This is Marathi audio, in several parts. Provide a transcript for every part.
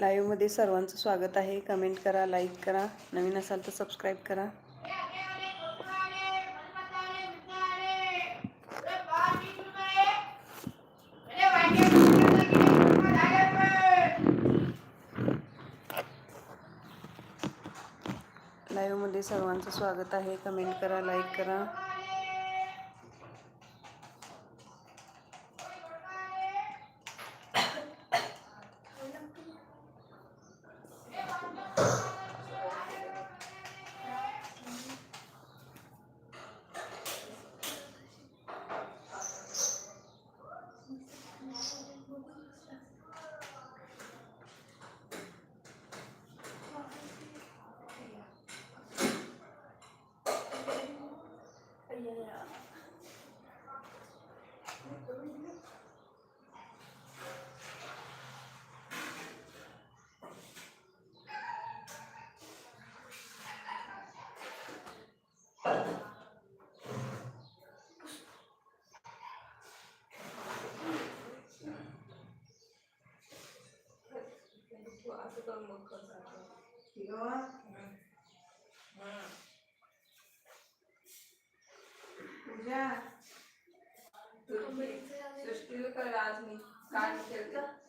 लाईव्हमध्ये सर्वांचं स्वागत आहे. कमेंट करा लाईक करा. नवीन असाल तर सबस्क्राईब करा. लाईव्हमध्ये सर्वांचं स्वागत आहे. कमेंट करा लाईक करा. पूजा सृष्टीला कळलं आज मी. काय खेळते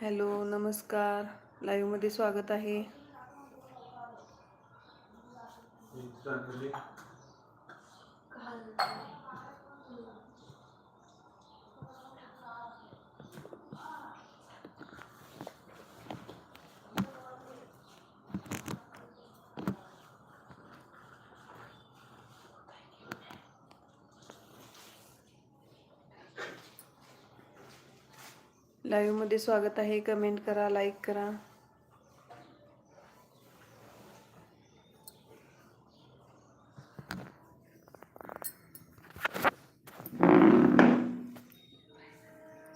हॅलो नमस्कार. लाईव्हमध्ये स्वागत आहे. लाईव्हमध्ये स्वागत आहे. कमेंट करा लाईक करा.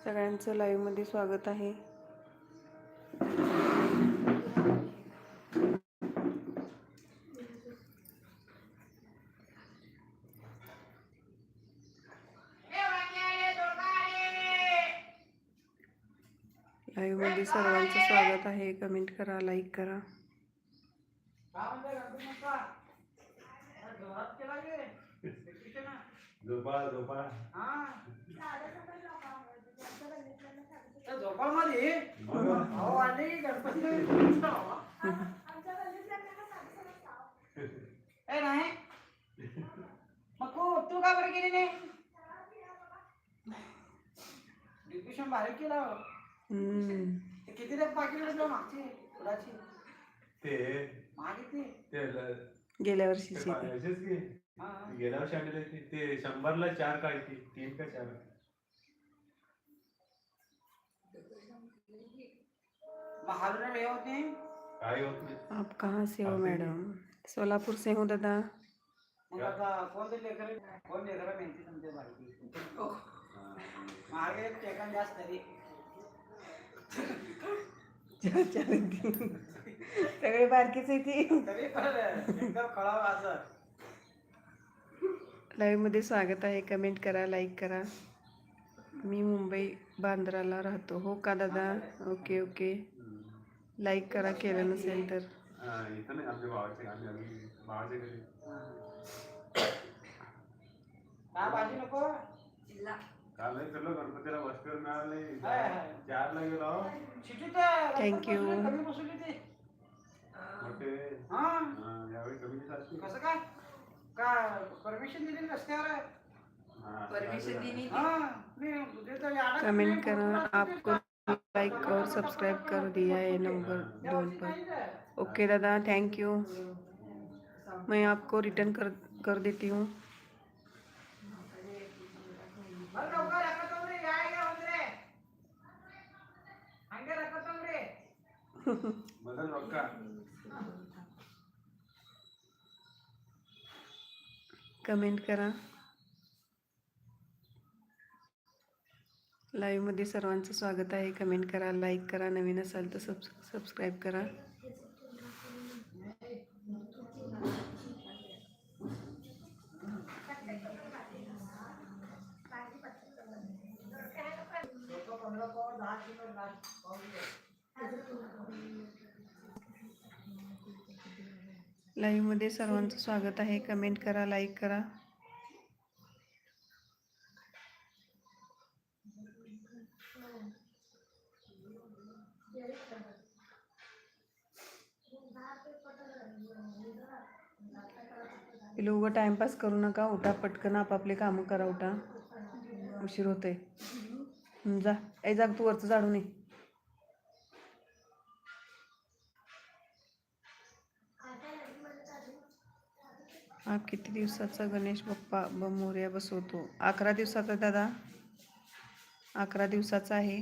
सगळ्यांचं लाईव्हमध्ये स्वागत आहे लाईव्हमध्ये सर्वांचं स्वागत आहे कमेंट करा लाईक करा झोपाळा झोपाळा झोपाळमध्ये मग अहो आणि गणपती ए नाही मग तू तू का बरं गेली नाही डिप्युशन बाहेर केला हो. हम्म. ते किती रे पाकिट तुला मागची फुलाची ते ते गेल्या. की. हा. गेल्या वर्षी आणले ते शंभरला चार तीन का चार. मग हलरा हे होत काय होत नाही. आप कहाँ से हो मैडम सोलापुर से हूँ दादा? मग आता कोणते लेकर कोण लेकर मेहनती तुमच्या बाकी मागे टेकन जास्त तरी चार चार सगळे बारकीच आहे ती लाईव्हमध्ये स्वागत आहे. कमेंट करा लाईक करा. मी मुंबई बांद्राला राहतो. हो का दादा? ओके ओके लाईक करा केलं नसेल तर. नको. जिल्हा काल नाही फिरलो गणपतीला वस्तीवर मिळालं नाही हाय, हाय. चारला गेलो शिटी ते Thank you. कमी बसवली ते मोठे हा हा, यावेळी कमी दिवसाची कसं काय काय परमिशन दिली रस्त्यावर आहे हा, परमिशन दिली हाँ, नहीं, मुझे तो याद है कि कमेंट मैं करा बहुत आपको लाइक और सब्सक्राइब कर दिया है नंबर डोन पर ओके दादा थैंक यू मैं आपको रिटर्न कर कर देती हूँ. रे. बदल कमेंट करा. लाईव्हमध्ये सर्वांचं स्वागत आहे. कमेंट करा लाईक करा. नवीन असाल तर सब सबस्क्राईब करा. लाईव्हमध्ये सर्वांचं स्वागत आहे. कमेंट करा लाईक करा. पिलू टाइमपास करू नका. उठा पटकन आपापले कामं करा उठा. उशीर होतोय. जा. ऐ जाग तू वरचं झाडू ये. हा किती दिवसाचा गणेश बाप्पा ब मोर्या बसवतो? अकरा दिवसाचा दादा. अकरा दिवसाचा आहे.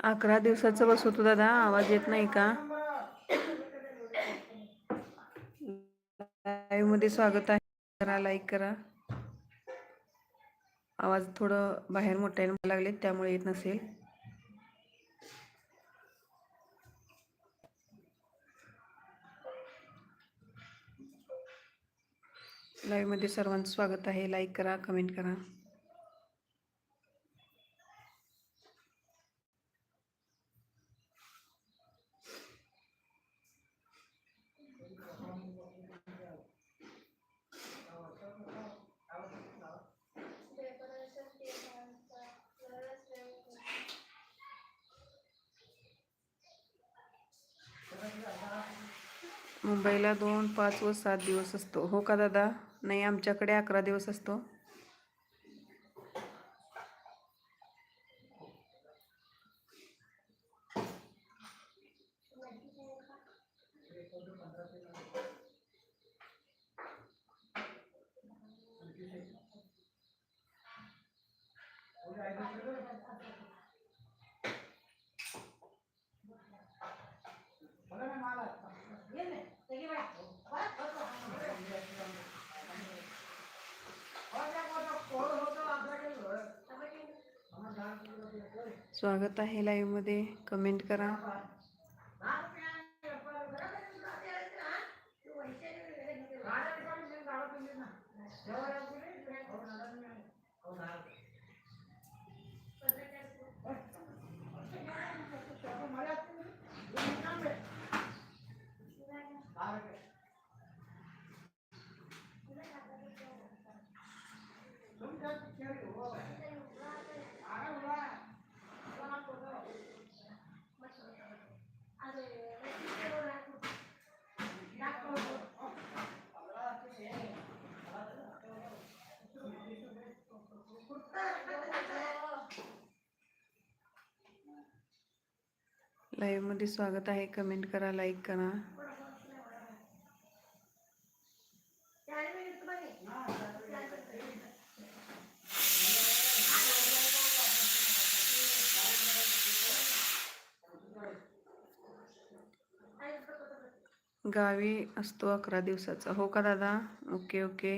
अकरा दिवसाचं बसवतो दादा. आवाज येत नाही का? लाईव्हमध्ये स्वागत आहे. करा लाईक करा. आवाज थोडं बाहेर मोठ्याने लागले त्यामुळे येत नसेल. लाईव्हमध्ये सर्वांचं स्वागत आहे. लाईक करा कमेंट करा. मुंबईला दोन पाच व सात दिवस असतो. हो का दादा? नाही आमच्याकडे अकरा दिवस असतो. स्वागत आहे लाईव्हमध्ये कमेंट करा. लाईव्हमध्ये स्वागत आहे. कमेंट करा लाईक करा. गावी असतो अकरा दिवसाचा. हो का दादा? Okay okay.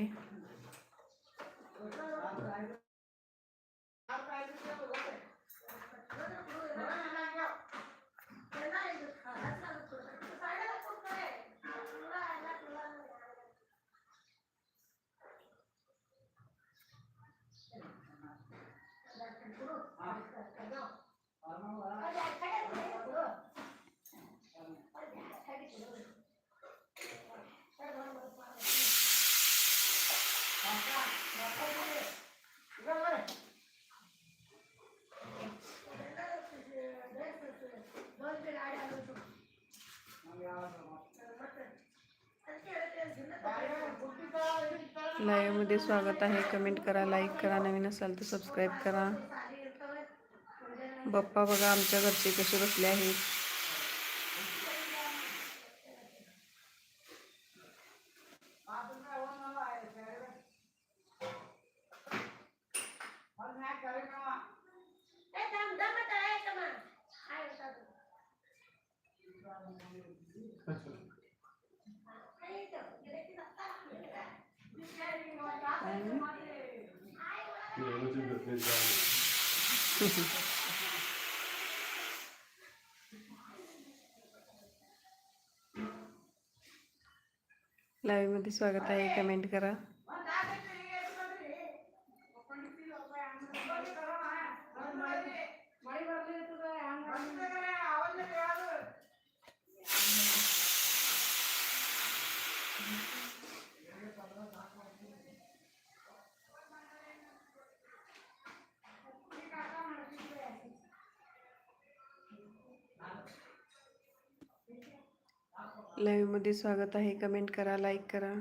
लाईव्हमध्ये स्वागत आहे. कमेंट करा लाईक करा. नवीन असाल तर सबस्क्राईब करा. बाप्पा बघा आमच्या घरचे कसे बसले आहेत. लाईव्हमध्ये स्वागत आहे. कमेंट करा. लाईव्हमध्ये स्वागत आहे. कमेंट करा लाईक करा.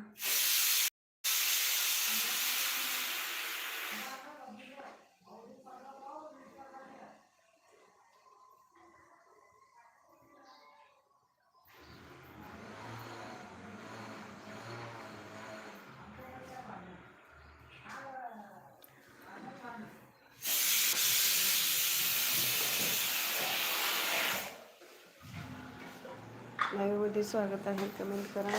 लाईव्हमध्ये स्वागत आहे. कमेंट करा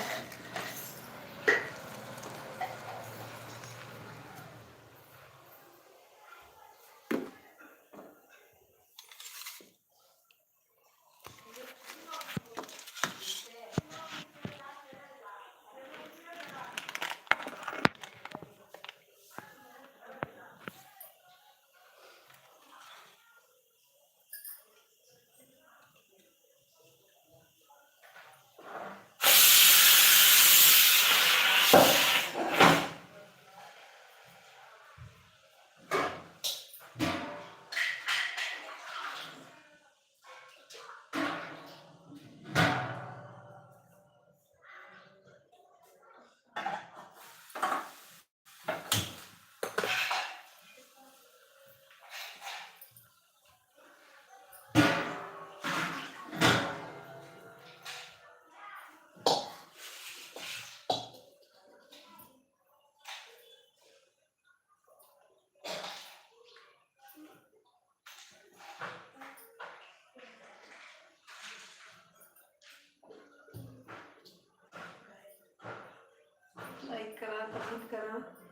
लाईक करा कमेंट करा.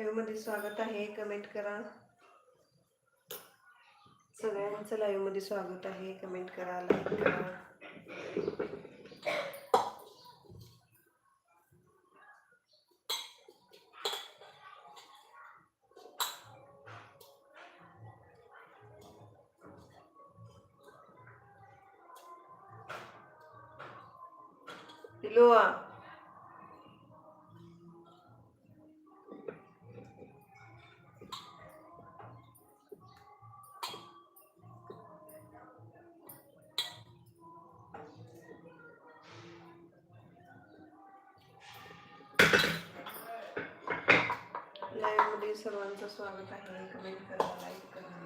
लाईव्हमध्ये स्वागत आहे. कमेंट करा. सगळ्यांचं लाईव्हमध्ये स्वागत आहे. कमेंट करा लाईक करा. Lua. सर्वांचं स्वागत आहे. कमेंट करा लाईक करा.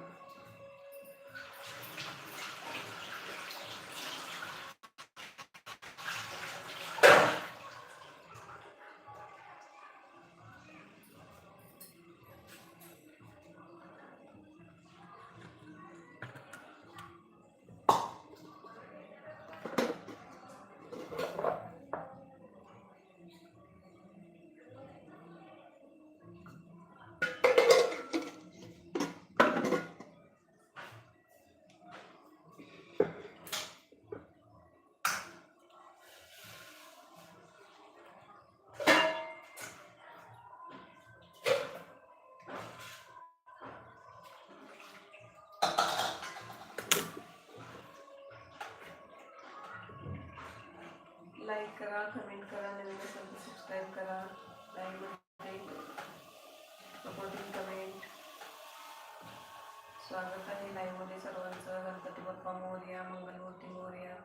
लाईक करा कमेंट करा नवीन असेल तर सबस्क्राईब करा. लाईव्हमध्ये सपोर्टिंग कमेंट स्वागत आहे लाईव्हमध्ये सर्वांचं. गणपती बाप्पा मोर्या मंगलमूर्ती मोर्या.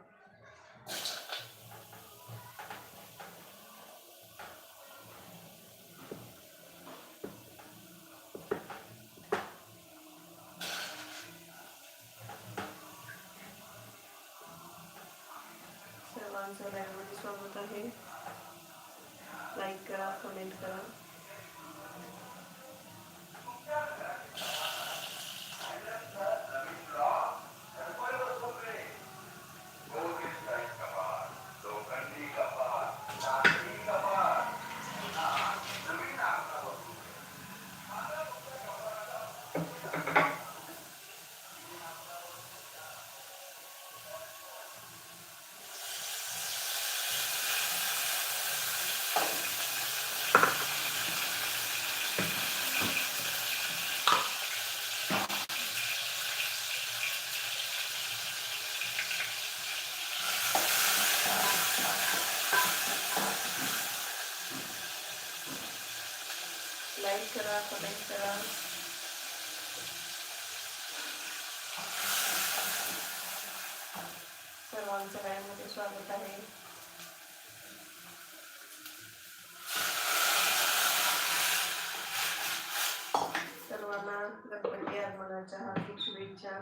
सर्वांचं लाईव्हमध्ये स्वागत आहे. लाईक करा कमेंट करा. लाईक करा कमेंट करा सर्वांचं लाईव्हमध्ये स्वागत आहे सर्वांना गणपती आगमनाच्या हार्दिक शुभेच्छा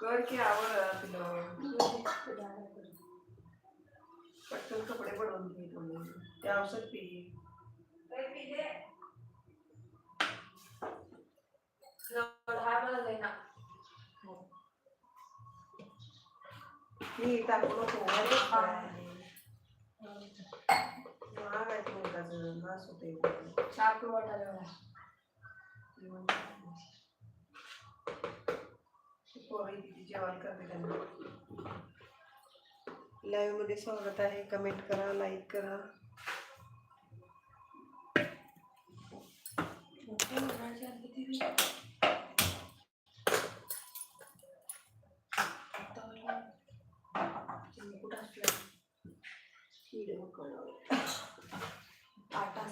कर की आवड तुला पटकन कपडे बनवून घे तुम्ही ते औषध पी मी टाकू नको अरे. महाग आहे तुमचं मास होते साखर वाटायला पोरी किती जेवण करते त्यांना लाईव्ह मध्ये स्वागत आहे कमेंट करा लाईक करा। आटा